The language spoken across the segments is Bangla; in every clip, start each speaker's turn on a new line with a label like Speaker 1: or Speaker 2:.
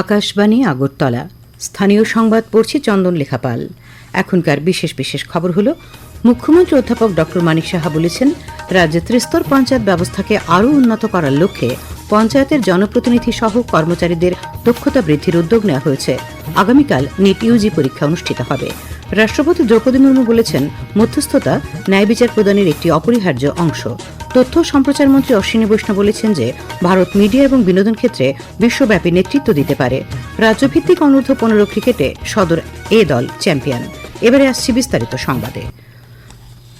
Speaker 1: আকাশবাণী আগরতলা। স্থানীয় সংবাদ পড়ছি চন্দন লেখাপাল। এখনকার বিশেষ বিশেষ খবর হলো, মুখ্যমন্ত্রী অধ্যাপক ডক্টর মানিক সাহা বলেছেন, রাজ্যে ত্রিস্তর পঞ্চায়েত ব্যবস্থাকে আরও উন্নত করার লক্ষ্যে পঞ্চায়েতের জনপ্রতিনিধি সহ কর্মচারীদের দক্ষতা বৃদ্ধির উদ্যোগ নেওয়া হয়েছে। আগামীকাল নিট ইউজি পরীক্ষা অনুষ্ঠিত হবে। রাষ্ট্রপতি দ্রৌপদী মুর্মু বলেছেন, মধ্যস্থতা ন্যায় বিচার প্রদানের একটি অপরিহার্য অংশ। তথ্য সম্প্রচার মন্ত্রী অশ্বিনী বৈষ্ণব বলেছেন যে, ভারত মিডিয়া এবং বিনোদন ক্ষেত্রে বিশ্বব্যাপী নেতৃত্ব দিতে পারে। রাজ্যভিত্তিক অনূর্ধ্ব পনেরো ক্রিকেটে সদর এ দল চ্যাম্পিয়ন। এবারে আসছি বিস্তারিত সংবাদে।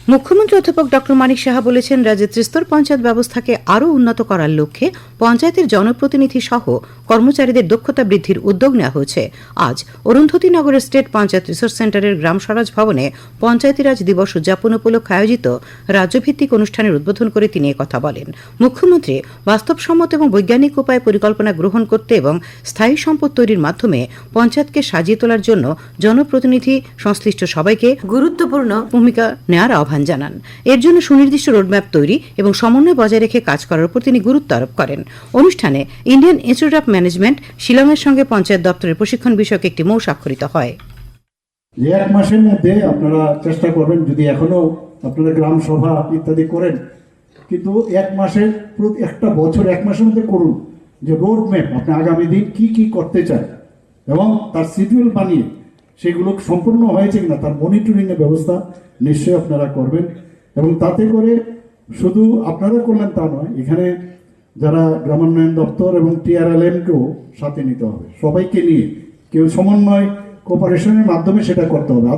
Speaker 1: মুখ্যমন্ত্রী অধ্যাপক ডক্টর মানিক সাহা বলেছেন রাজ্যে ত্রিস্তর পঞ্চায়েত ব্যবস্থাকে আরও উন্নত করার লক্ষ্যে পঞ্চায়েতের জনপ্রতিনিধি সহ কর্মচারীদের দক্ষতা বৃদ্ধির উদ্যোগ নেওয়া হয়েছে। আজ অরুন্ধতী নগরের স্টেট পঞ্চায়েত রিসোর্স সেন্টারের গ্রাম স্বরাজ ভবনে পঞ্চায়েতি রাজ দিবস উদযাপন উপলক্ষে আয়োজিত রাজ্যভিত্তিক অনুষ্ঠানের উদ্বোধন করে তিনি কথা বলেন। মুখ্যমন্ত্রী বাস্তবসম্মত এবং বৈজ্ঞানিক উপায়ে পরিকল্পনা গ্রহণ করতে এবং স্থায়ী সম্পদ তৈরির মাধ্যমে পঞ্চায়েতকে সাজিয়ে তোলার জন্য জনপ্রতিনিধি সংশ্লিষ্ট সবাইকে গুরুত্বপূর্ণ ভূমিকা নেওয়ার আহ্বান জানান। এর জন্য সুনির্দিষ্ট রোডম্যাপ তৈরি এবং সমন্বয় বজায় রেখে কাজ করার উপর তিনি গুরুত্ব আরোপ করেন। অনুষ্ঠানে ইন্ডিয়ান ইনস্টিটিউট অফ ম্যানেজমেন্ট শিলংয়ের সঙ্গে পঞ্চায়েত দপ্তরের প্রশিক্ষণ বিষয়ক একটি মৌ স্বাক্ষরিত হয়।
Speaker 2: যে এক মাসের মধ্যে আপনারা চেষ্টা করবেন যদি এখনও আপনারা গ্রাম সভা ইত্যাদি করেন। কিন্তু এক মাসের প্রতি একটা বছর এক মাসের মধ্যে করুন যে রোড ম্যাপ আপনি আগামী দিন কি কি করতে চান এবং তার শিডিউল বানিয়ে সেগুলো সম্পূর্ণ হয়েছে কিনা তার মনিটরিং এর ব্যবস্থা নিশ্চয়ই আপনারা করবেন। এবং তাতে করে শুধু আপনারা করলেন তা নয়, এখানে যারা গ্রামোন্নয়ন দপ্তর এবং টিআরএলএমকেও সাথে নিতে হবে, সবাইকে নিয়ে। কেউ সমন্বয় কোপারেশনের মাধ্যমে সেটা করতে হবে।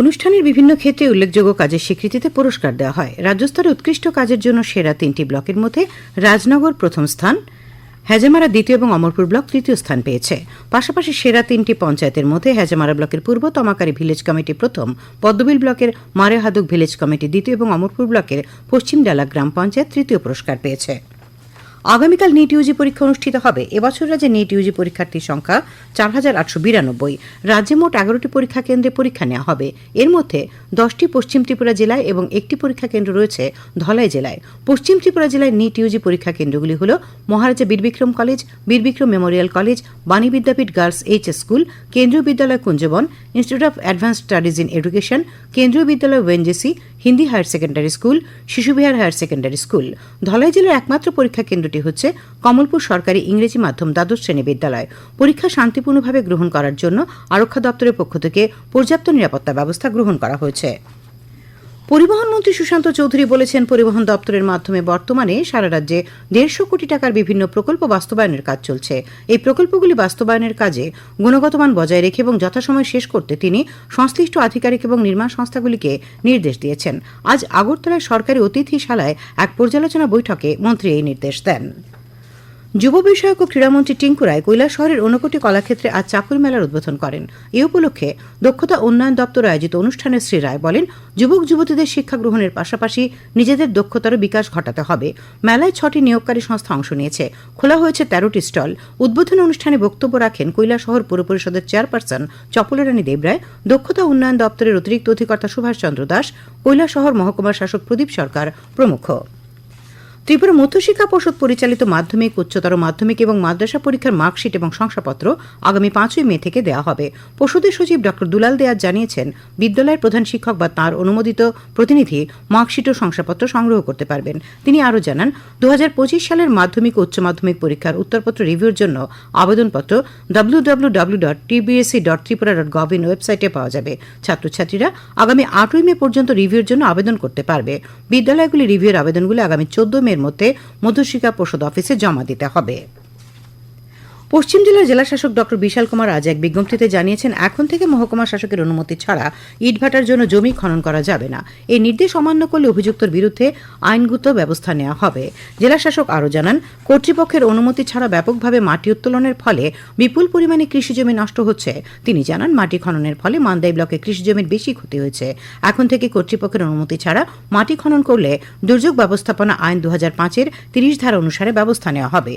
Speaker 1: অনুষ্ঠানের বিভিন্ন ক্ষেত্রে উল্লেখযোগ্য কাজের স্বীকৃতিতে পুরস্কার দেওয়া হয়। রাজ্যস্তরে উৎকৃষ্ট কাজের জন্য সেরা তিনটি ব্লকের মধ্যে রাজনগর প্রথম স্থান হেজামারা দ্বিতীয় এবং অমরপুর ব্লক তৃতীয় স্থান পেয়েছে। পাশাপাশি সেরা তিনটি পঞ্চায়েতের মধ্যে হেজেমারা ব্লকের পূর্ব তমাকারী ভিলেজ কমিটি প্রথম, পদ্মবিল ব্লকের মারেহাদুক ভিলেজ কমিটি দ্বিতীয় এবং অমরপুর ব্লকের পশ্চিম ডালা গ্রাম পঞ্চায়েত তৃতীয় পুরস্কার পেয়েছে। আগামীকাল নিট ইউজি পরীক্ষা অনুষ্ঠিত হবে। এবছর রাজ্যে নিট ইউজি পরীক্ষার্থীর সংখ্যা চার হাজার আটশো বিরানব্বই। রাজ্যে মোট এগারোটি পরীক্ষা কেন্দ্রে পরীক্ষা নেওয়া হবে। এর মধ্যে দশটি পশ্চিম ত্রিপুরা জেলায় এবং একটি পরীক্ষা কেন্দ্র রয়েছে ধলাই জেলায়। পশ্চিম ত্রিপুরা জেলায় নিট ইউজি পরীক্ষা কেন্দ্রগুলি হল Maharaja Birbikram college, Birbikram memorial college, Bani Vidyapith girls H school, Kendriya Vidyalaya Kunjaban, institute of advance studies in education, Kendriya Vidyalaya ONGC, Hindi higher secondary school Shishubihar higher secondary school. Dhalai জেলার একমাত্র পরীক্ষা কেন্দ্রটি হচ্ছে কমলপুর সরকারি ইংরেজি মাধ্যম দ্বাদশ শ্রেণি বিদ্যালয়। পরীক্ষা শান্তিপূর্ণভাবে গ্রহণ করার জন্য আরক্ষা দপ্তরের পক্ষ থেকে পর্যাপ্ত নিরাপত্তা ব্যবস্থা গ্রহণ করা হয়েছে। পরিবহন মন্ত্রী সুশান্ত চৌধুরী বলেছেন, পরিবহন দপ্তরের মাধ্যমে বর্তমানে সারা রাজ্যে দেড়শো কোটি টাকার বিভিন্ন প্রকল্প বাস্তবায়নের কাজ চলছে। এই প্রকল্পগুলি বাস্তবায়নের কাজে গুণগত মান বজায় রেখে এবং যথাসময়ে শেষ করতে তিনি সংশ্লিষ্ট আধিকারিক এবং নির্মাণ সংস্থাগুলিকে নির্দেশ দিয়েছেন। আজ আগরতলায় সরকারি অতিথিশালায় এক পর্যালোচনা বৈঠকে মন্ত্রী এই নির্দেশ দেন। যুব বিষয়ক ও ক্রীড়ামন্ত্রী টিঙ্কু রায় কৈলাসহরের ঊনকোটি কলাক্ষেত্রে আজ চাকুর মেলার উদ্বোধন করেন। এ উপলক্ষে দক্ষতা উন্নয়ন দপ্তর আয়োজিত অনুষ্ঠানে শ্রী রায় বলেন, যুবক যুবতীদের শিক্ষা গ্রহণের পাশাপাশি নিজেদের দক্ষতারও বিকাশ ঘটাতে হবে। মেলায় ছটি নিয়োগকারী সংস্থা অংশ নিয়েছে। খোলা হয়েছে তেরোটি স্টল। উদ্বোধন অনুষ্ঠানে বক্তব্য রাখেন কৈলা শহর পৌর পরিষদের চেয়ারপারসন চপলারানী দেবরায়, দক্ষতা উন্নয়ন দপ্তরের অতিরিক্ত অধিকর্তা সুভাষচন্দ্র দাস কৈলা শহর মহকুমার শাসক প্রদীপ সরকার প্রমুখ। ত্রিপুরা মধ্যশিক্ষা পর্ষদ পরিচালিত মাধ্যমিক, উচ্চতর মাধ্যমিক এবং মাদ্রাসা পরীক্ষার মার্কশিট এবং শংসাপত্র আগামী পাঁচই মে থেকে দেওয়া হবে। পর্ষদের সচিব ড. দুলাল দেয়ার জানিয়েছেন, বিদ্যালয়ের প্রধান শিক্ষক বা তাঁর অনুমোদিত প্রতিনিধি মার্কশিট ও শংসাপত্র সংগ্রহ করতে পারবেন। তিনি আরও জানান দু হাজার পঁচিশ সালের মাধ্যমিক ও উচ্চ মাধ্যমিক পরীক্ষার উত্তরপত্র রিভিউর জন্য আবেদনপত্র W W W dot TBSC dot Tripura dot gov in ওয়েবসাইটে পাওয়া যাবে। ছাত্রছাত্রীরা আগামী আটই মে পর্যন্ত রিভিউর জন্য আবেদন করতে পারবে। বিদ্যালয়গুলি রিভিউর আবেদনগুলি আগামী চোদ্দ মে এর মধ্যে মধুশিকা পোষদ অফিসে জমা দিতে হবে। পশ্চিম জেলার জেলাশাসক ডক্টর বিশাল কুমার আজ এক বিজ্ঞপ্তিতে জানিয়েছেন, এখন থেকে মহকুমা শাসকের অনুমতি ছাড়া ইটভাটার জন্য জমি খনন করা যাবে না। এই নির্দেশ অমান্য করলে অভিযুক্তর বিরুদ্ধে আইনগত ব্যবস্থা নেওয়া হবে। জেলাশাসক আরও জানান, কর্তৃপক্ষের অনুমতি ছাড়া ব্যাপকভাবে মাটি উত্তোলনের ফলে বিপুল পরিমাণে কৃষিজমি নষ্ট হচ্ছে। তিনি জানান, মাটি খননের ফলে মান্দাই ব্লকে কৃষিজমির বেশি ক্ষতি হয়েছে। এখন থেকে কর্তৃপক্ষের অনুমতি ছাড়া মাটি খনন করলে দুর্যোগ ব্যবস্থাপনা আইন দু হাজার পাঁচের তিরিশ ধারা অনুসারে ব্যবস্থা নেওয়া হবে।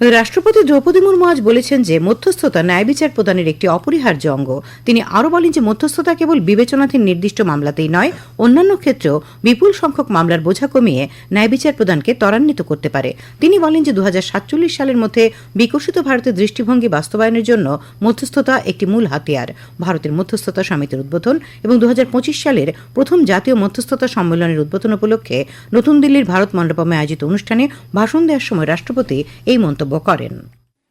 Speaker 1: রাষ্ট্রপতি দ্রৌপদী মুর্মু আজ বলেছেন যে মধ্যস্থতা ন্যায় বিচার প্রদানের একটি অপরিহার্য অঙ্গ। তিনি আরও বলেন যে মধ্যস্থতা কেবল বিবেচনাধীন নির্দিষ্ট মামলাতেই নয়, অন্যান্য ক্ষেত্রেও বিপুল সংখ্যক মামলার বোঝা কমিয়ে ন্যায় বিচার প্রদানকে ত্বরান্বিত করতে পারে। তিনি বলেন যে দু হাজার সাতচল্লিশ সালের মধ্যে বিকশিত ভারতের দৃষ্টিভঙ্গি বাস্তবায়নের জন্য মধ্যস্থতা একটি মূল হাতিয়ার। ভারতের মধ্যস্থতা সমিতির উদ্বোধন এবং দু হাজার পঁচিশ সালের প্রথম জাতীয় মধ্যস্থতা সম্মেলনের উদ্বোধন উপলক্ষে নতুন দিল্লির ভারত মণ্ডপমে আয়োজিত অনুষ্ঠানে ভাষণ দেওয়ার সময় রাষ্ট্রপতি এই মন্তব্য করেন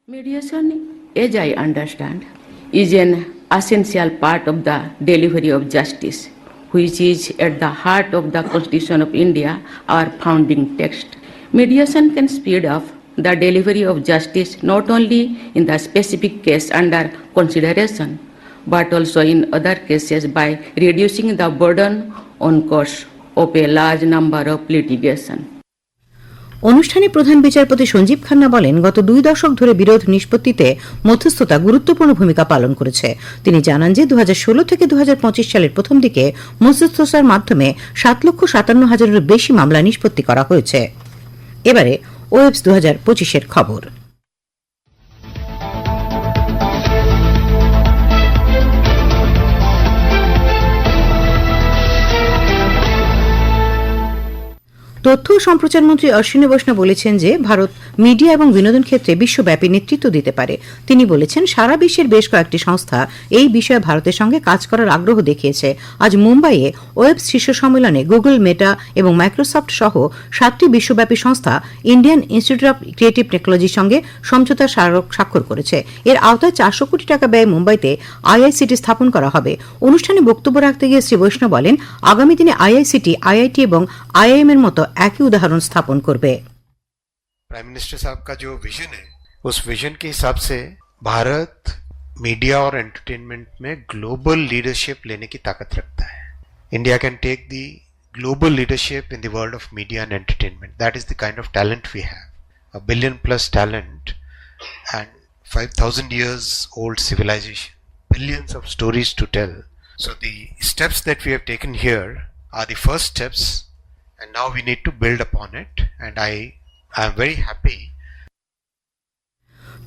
Speaker 3: Mediation, as I understand, is an essential part of the delivery of justice, which is at the heart of the Constitution of India, our founding text. Mediation can speed up the delivery of justice not only in the specific case under consideration, but also in other cases by reducing the burden on courts of a large number of litigation.
Speaker 1: অনুষ্ঠানে প্রধান বিচারপতি সঞ্জীব খান্না বলেন, গত দুই দশক ধরে বিরোধ নিষ্পত্তিতে মধ্যস্থতা গুরুত্বপূর্ণ ভূমিকা পালন করেছে। তিনি জানান যে দু হাজার ষোলো থেকে দু হাজার পঁচিশ সালের প্রথম দিকে মধ্যস্থতার মাধ্যমে সাত লক্ষ সাতান্ন হাজারেরও বেশি মামলা নিষ্পত্তি করা হয়েছে। এবারে ওয়েবস দু হাজার খবর। তথ্য ও সম্প্রচার মন্ত্রী অশ্বিনী বৈষ্ণব বলেছেন যে, ভারত মিডিয়া এবং বিনোদন ক্ষেত্রে বিশ্বব্যাপী নেতৃত্ব দিতে পারে। তিনি বলেছেন, সারা বিশ্বের বেশ কয়েকটি সংস্থা এই বিষয়ে ভারতের সঙ্গে কাজ করার আগ্রহ দেখিয়েছে। আজ মুম্বাইয়ে ওয়েব শীর্ষ সম্মেলনে গুগল, মেটা এবং মাইক্রোসফট সহ সাতটি বিশ্বব্যাপী সংস্থা ইন্ডিয়ান ইনস্টিটিউট অব ক্রিয়েটিভ টেকনোলজির সঙ্গে সমঝোতা স্বাক্ষর করেছে। এর আওতায় চারশো কোটি টাকা ব্যয়ে মুম্বাইতে আইআইসিটি স্থাপন করা হবে। অনুষ্ঠানে বক্তব্য রাখতে গিয়ে শ্রী বৈষ্ণব বলেন, আগামী দিনে আইআইসিটি, আইআইটি এবং আইআইএম এর মতো একই উদাহরণ স্থাপন করবে
Speaker 4: प्राइम मिनिस्टर साहब का जो विजन है उस विजन के हिसाब से भारत मीडिया और एंटरटेनमेंट में ग्लोबल लीडरशिप लेने की ताकत रखता है India can take the global leadership in the world of media and entertainment that is the kind of talent we have a billion plus talent and 5000 years old civilization billions of stories to tell so the steps that we have taken here are the first steps and now we need to build upon it. And i am very happy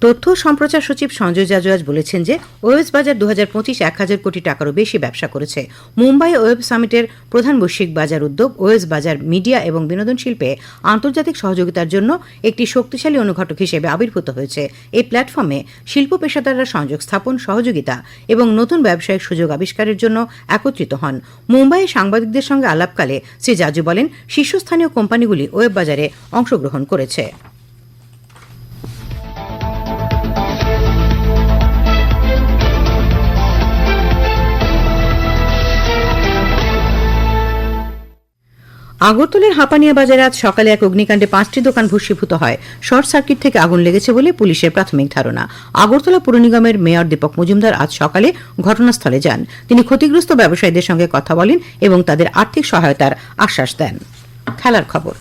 Speaker 1: তথ্য সম্প্রচার সচিব সঞ্জয় জাজুয়াজ বলেছেন যে ওয়েবস বাজার দু হাজার পঁচিশ এক হাজার কোটি টাকারও বেশি ব্যবসা করেছে। মুম্বাই ওয়েব সামিটের প্রধান বৈশ্বিক বাজার উদ্যোগ ওয়েবস বাজার মিডিয়া এবং বিনোদন শিল্পে আন্তর্জাতিক সহযোগিতার জন্য একটি শক্তিশালী অনুঘটক হিসেবে আবির্ভূত হয়েছে। এই প্ল্যাটফর্মে শিল্প পেশাদাররা সংযোগ স্থাপন, সহযোগিতা এবং নতুন ব্যবসায়িক সুযোগ আবিষ্কারের জন্য একত্রিত হন। মুম্বাইয়ে সাংবাদিকদের সঙ্গে আলাপকালে শ্রী জাজু বলেন, শীর্ষস্থানীয় কোম্পানিগুলি ওয়েব বাজারে অংশগ্রহণ করেছে। আগরতলার হাঁপানিয়া বাজারে আজ সকালে এক অগ্নিকাণ্ডে পাঁচটি দোকান ভস্মীভূত হয়। শর্ট সার্কিট থেকে আগুন লেগেছে বলে পুলিশের প্রাথমিক ধারণা। আগরতলা পুর নিগমের মেয়র দীপক মজুমদার আজ সকালে ঘটনাস্থলে যান। তিনি ক্ষতিগ্রস্ত ব্যবসায়ীদের সঙ্গে কথা বলেন এবং তাদের আর্থিক সহায়তার আশ্বাস দেন। খেলার খবর।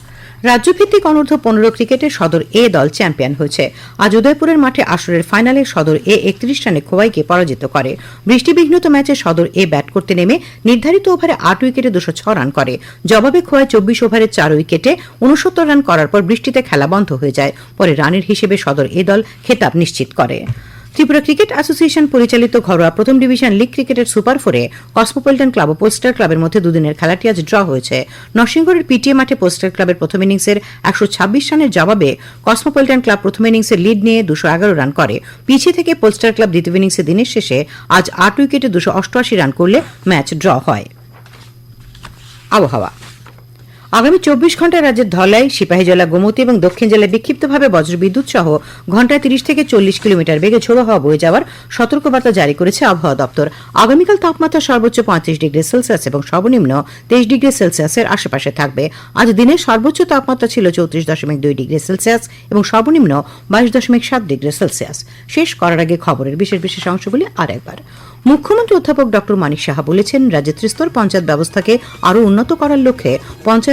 Speaker 1: রাজ্যভিত্তিক অনূর্ধ্ব পনেরো ক্রিকেটে সদর এ দল চ্যাম্পিয়ন হয়েছে। আজ উদয়পুরের মাঠে আসরের ফাইনালে সদর এ একত্রিশ রানে খোয়াইকে পরাজিত করে। বৃষ্টিবিঘ্নিত ম্যাচে সদর এ ব্যাট করতে নেমে নির্ধারিত ওভারে আট উইকেটে দুশো ছ রান করে। জবাবে খোয়াই চব্বিশ ওভারে চার উইকেটে উনসত্তর রান করার পর বৃষ্টিতে খেলা বন্ধ হয়ে যায়। পরে রানের হিসেবে সদর এ দল খেতাব নিশ্চিত করে। ত্রিপুরা ক্রিকেট অ্যাসোসিয়েশন পরিচালিত ঘরোয়া প্রথম ডিভিশন লিগ ক্রিকেটের সুপার ফোরে কসমোপলিটন ক্লাব ও পোস্টার ক্লাবের মধ্যে দুদিনের খেলাটি আজ ড্র হয়েছে। নরসিংগড়ের পিটিএ মাঠে পোস্টার ক্লাবের প্রথম ইনিংসের একশো ছাব্বিশ রানের জবাবে কসমোপলিটন ক্লাব প্রথম ইনিংসে লিড নিয়ে দুশো এগারো রান করে। পিছিয়ে থেকে পোস্টার ক্লাব দ্বিতীয় ইনিংসে দিনের শেষে আজ আট উইকেটে দুশো অষ্টআশি রান করলে ম্যাচ ড্র হয়। আবহাওয়া আগামী চব্বিশ ঘন্টায় রাজ্যের ধলাই সিপাহীজলা গোমতী এবং দক্ষিণ জেলায় বিক্ষিপ্তভাবে বজ্রবিদ্যুৎ সহ ঘন্টায় তিরিশ থেকে চল্লিশ কিলোমিটার বেগে ঝোড়ো হওয়া বয়ে যাওয়ার সতর্কবার্তা জারি করেছে আবহাওয়া দপ্তর। আগামীকাল তাপমাত্রা সর্বোচ্চ পঁয়ত্রিশ ডিগ্রি সেলসিয়াস এবং সর্বনিম্ন তেইশ ডিগ্রি সেলসিয়াসের আশেপাশে থাকবে। আজ দিনের সর্বোচ্চ তাপমাত্রা ছিল চৌত্রিশ দশমিক দুই ডিগ্রি সেলসিয়াস এবং সর্বনিম্ন বাইশ দশমিক সাত ডিগ্রি সেলসিয়াস। শেষ করার আগে খবরের বিশেষ বিশেষ অংশগুলি আর একবার। মুখ্যমন্ত্রী অধ্যাপক ডক্টর মানিক সাহা বলেছেন, রাজ্যের ত্রিস্তর পঞ্চায়েত ব্যবস্থাকে আরও উন্নত করার লক্ষ্যে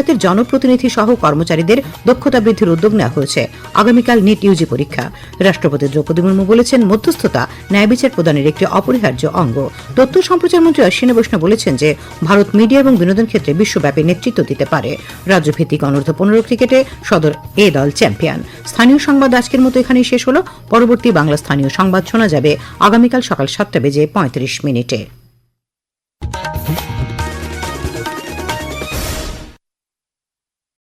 Speaker 1: পঞ্চায়েতের জনপ্রতিনিধি সহ কর্মচারীদের দক্ষতা বৃদ্ধির উদ্যোগ নেওয়া হয়েছে। আগামীকাল নিট ইউজি পরীক্ষা। রাষ্ট্রপতি দ্রৌপদী মুর্মু বলেছেন, মধ্যস্থতা ন্যায় বিচার প্রদানের একটি অপরিহার্য অঙ্গ। তথ্য সম্প্রচার মন্ত্রী অশ্বিনী বৈষ্ণব বলেছেন যে, ভারত মিডিয়া এবং বিনোদন ক্ষেত্রে বিশ্বব্যাপী নেতৃত্ব দিতে পারে। রাজ্যভিত্তিক অনূর্ধ্ব পনেরো ক্রিকেটে সদর এ দল চ্যাম্পিয়ন। স্থানীয় সংবাদ আজকের মতো এখানেই শেষ হলো। পরবর্তী বাংলা স্থানীয় সংবাদ শোনা যাবে আগামীকাল সকাল সাতটা বেজে পঁয়ত্রিশ মিনিটে।